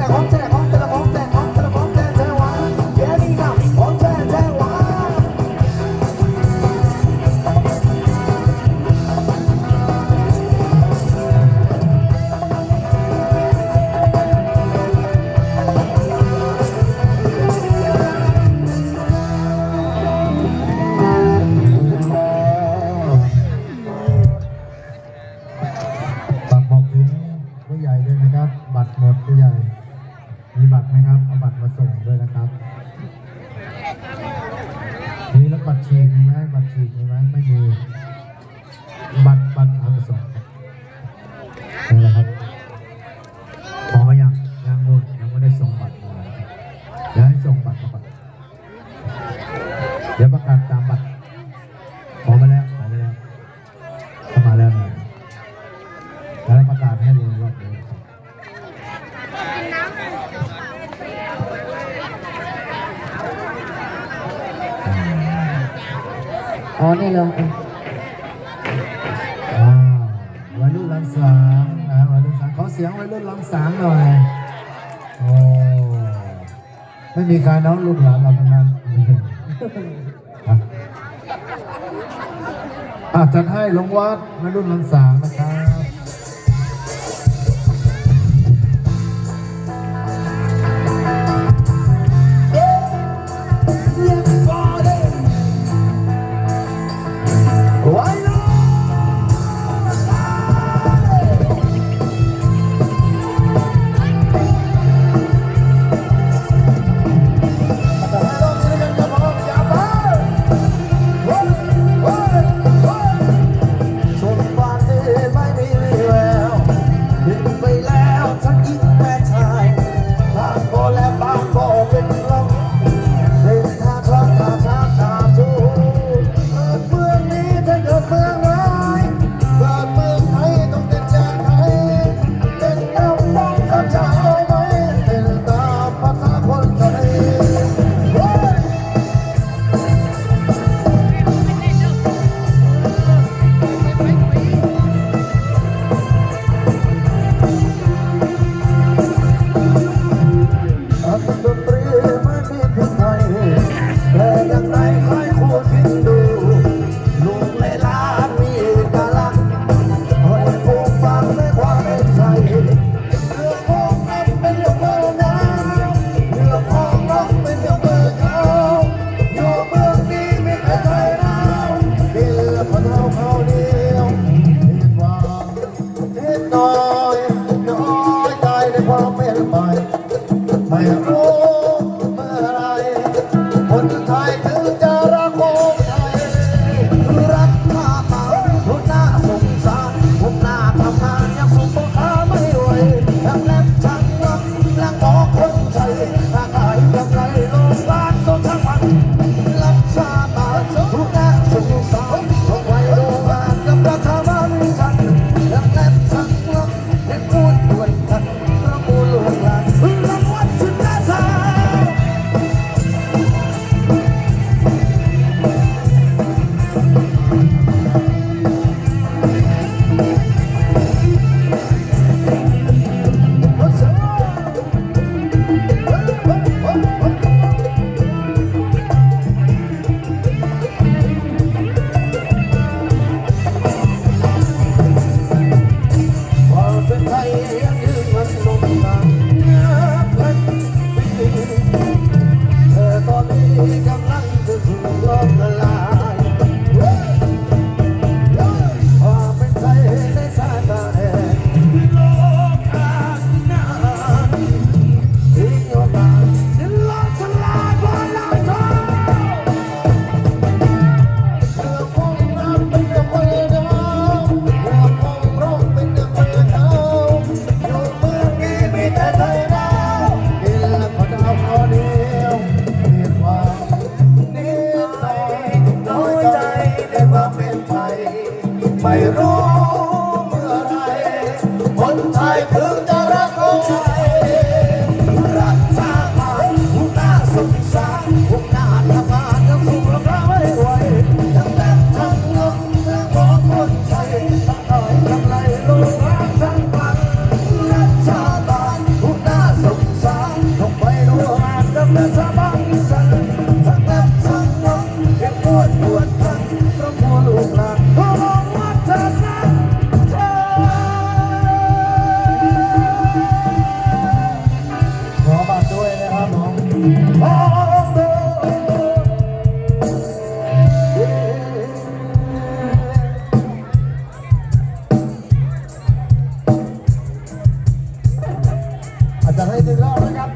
แหละครับใช่แหละครับ อ๋อนี่ลงาวัยรุ่นลังสางนะวัยรุ่นสางขอเสียงวัยรุ่นลังสางหน่อยโอ้ไม่มีใครน้องลูกหลานเราทั้งนั้นอาจจะให้ลงวัดวัยรุ่นลังสางนะ อาจจะให้หนึ่งรนะครับ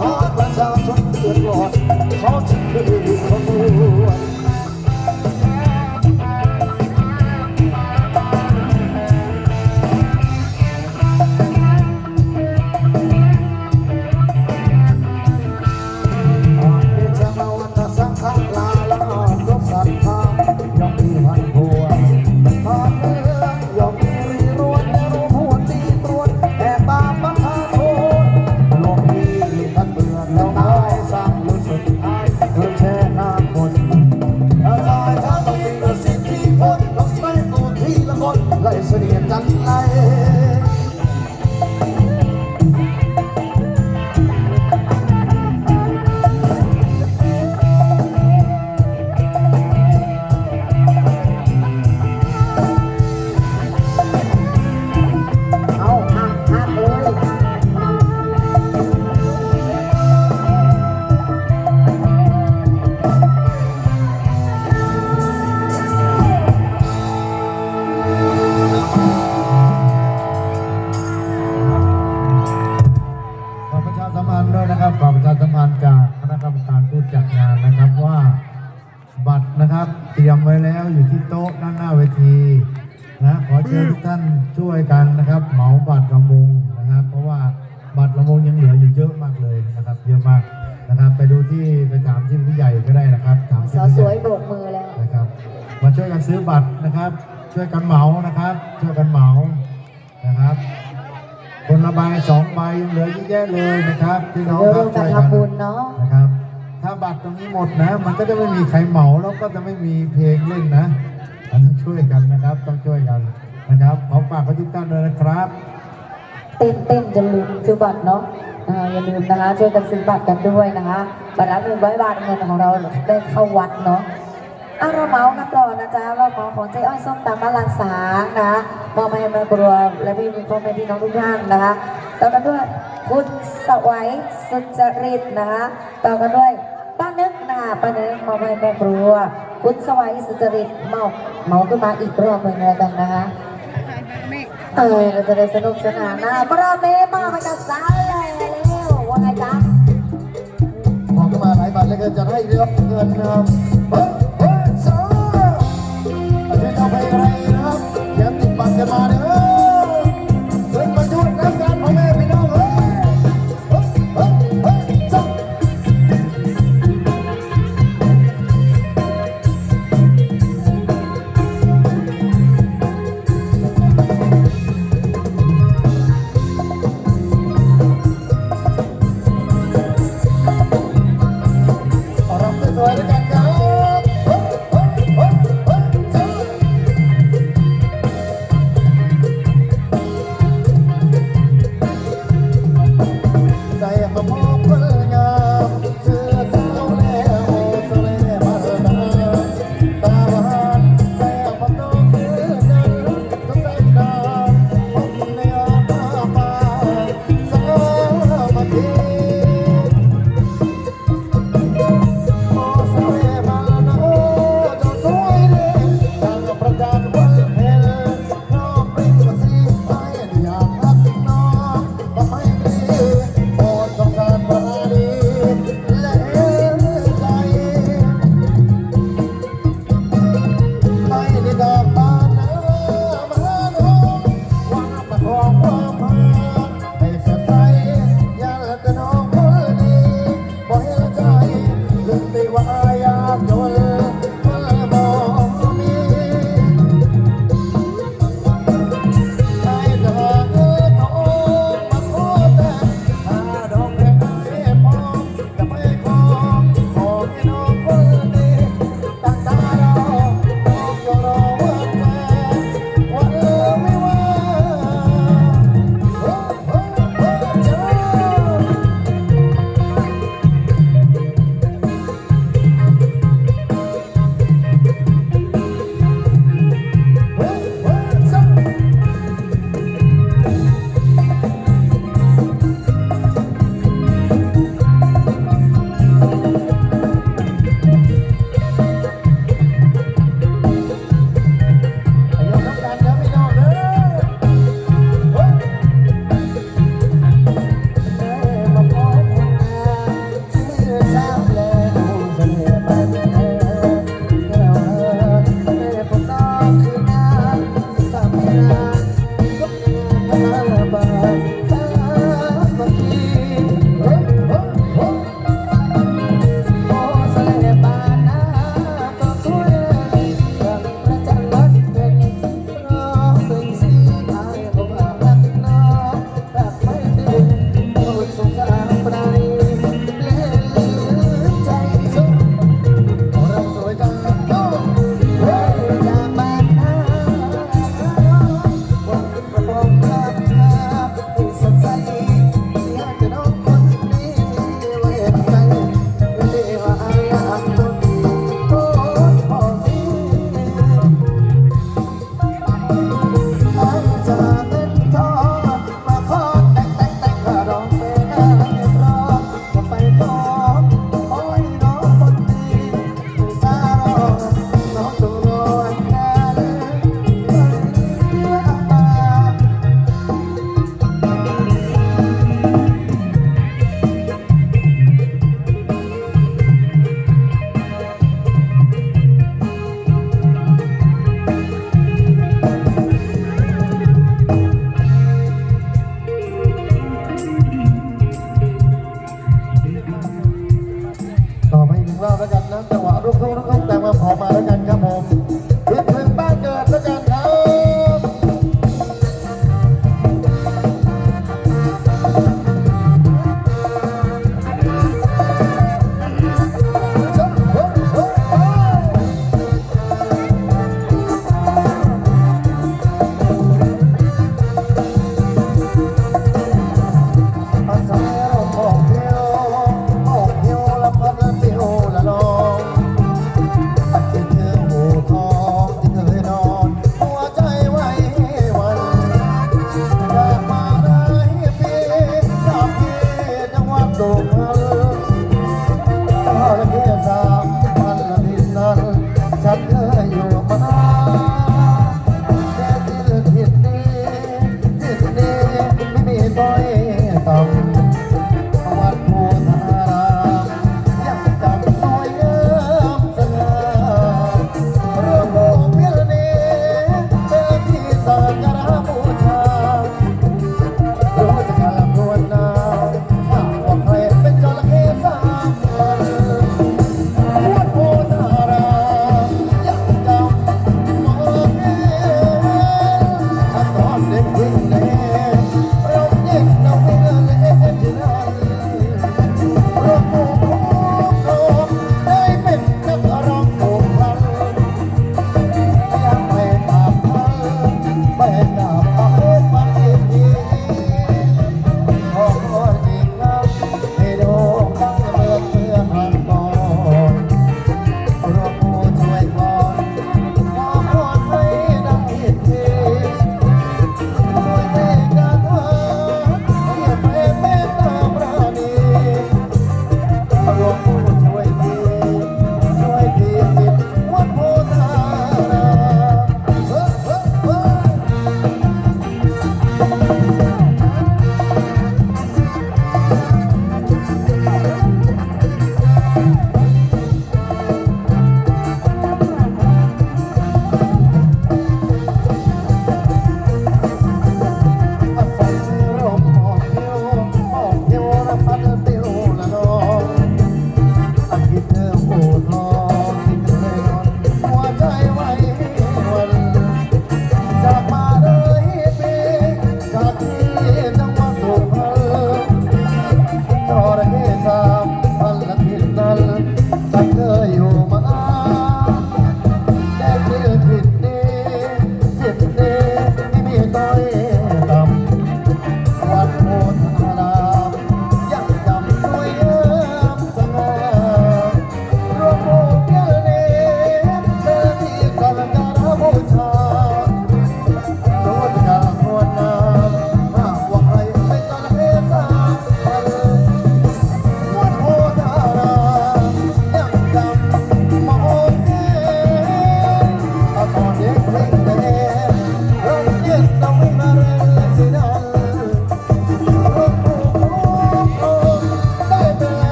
หอประชาชนเดือดร้อนเขา ยังเหลือเยอะแยะเลยนะครับพี่น้องเดี๋ยวกันนทุญเนะนะครับ ถ้าบัตรตรงนี้หมดนะ มันก็จะไม่มีใครเหมาแล้วก็จะไม่มีเพลงเล่นนะต้องช่วยกันนะครับ ต้องช่วยกันนะครับขอฝากกับทุกท่านเลยนะครับ เต้นเต้นจย่ลืมซื้อบัตรเนาะอย่าลืมนะคะ ช่วยกันซื้อบัตรกันด้วยนะคะบัตรละหนึ่งร้อยบาทเงินของเราได้เข้าวัดเนาะอะเราเมากันต่อนะจ๊ะเราเมาของเจ๊อ้อยส้มตำมะลังสานะมอมาให้แมาครัวและพี่พ่อแม่พี่น้องทุกท่านนะคะ ต่อกันด้วยคุณสวัยสุจริตนะคะต่อกันด้วยป้านึกนะป้านึกมาไม่แม่ครัว คุณสวัยสุจริตเมาเมาขึ้นมาอีกรอบหนึ่งเล้วกันนะคะเออเราจะได้สนุกสนานนะปรอบนี้มาไปกับสายใหญ่แล้วว่าไงจ๊ะ ของมาหลายบาทเลยก็จะให้เรับเงินนะครับ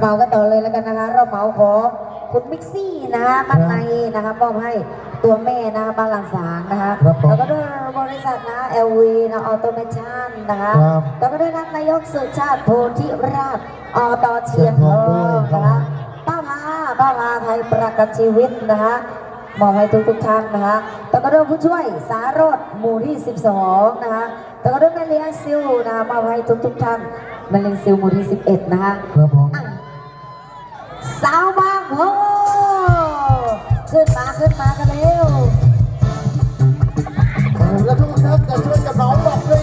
เป๋าก็ต่อเลยแล้วกันนะคะเราเป๋าขอคุณมิกซี่นะคะมัดในนะคะมอบให้ตัวแม่นะคะบ้านหลังสางนะคะแล้วก็ด้วยบริษัทนะเอลวีนะออโตเมชั่นนะคะแล้วก็ด้วยนักนายกสุชาติโพธิราชอตเชียงทองนะคะป้ามาป้ามาไทยประกันชีวิตนะคะมอบให้ทุกทุกท่านนะคะแล้วก็ด้วยผู้ช่วยสารดหมู่ที่ 12 นะคะแล้วก็ด้วยแม่เลี้ยงซิลนะคะมอบให้ทุกทุกท่านแม่เลี้ยงซิลหมู่ที่ 11 นะคะครับผม สาวบางโพขึ้นมาขึ้นมากันเร็วแล้วทุกท่านจะช่วยกับน้องบอกด้วย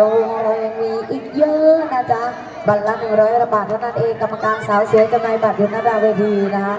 เราเรายังมีอีกเยอะนะจ๊ะบัตรละหนึ่งร้อยบาทเท่านั้นเองกรรมการสาวสวยจำหน่ายบัตรอยู่หน้าเวทีนะคะ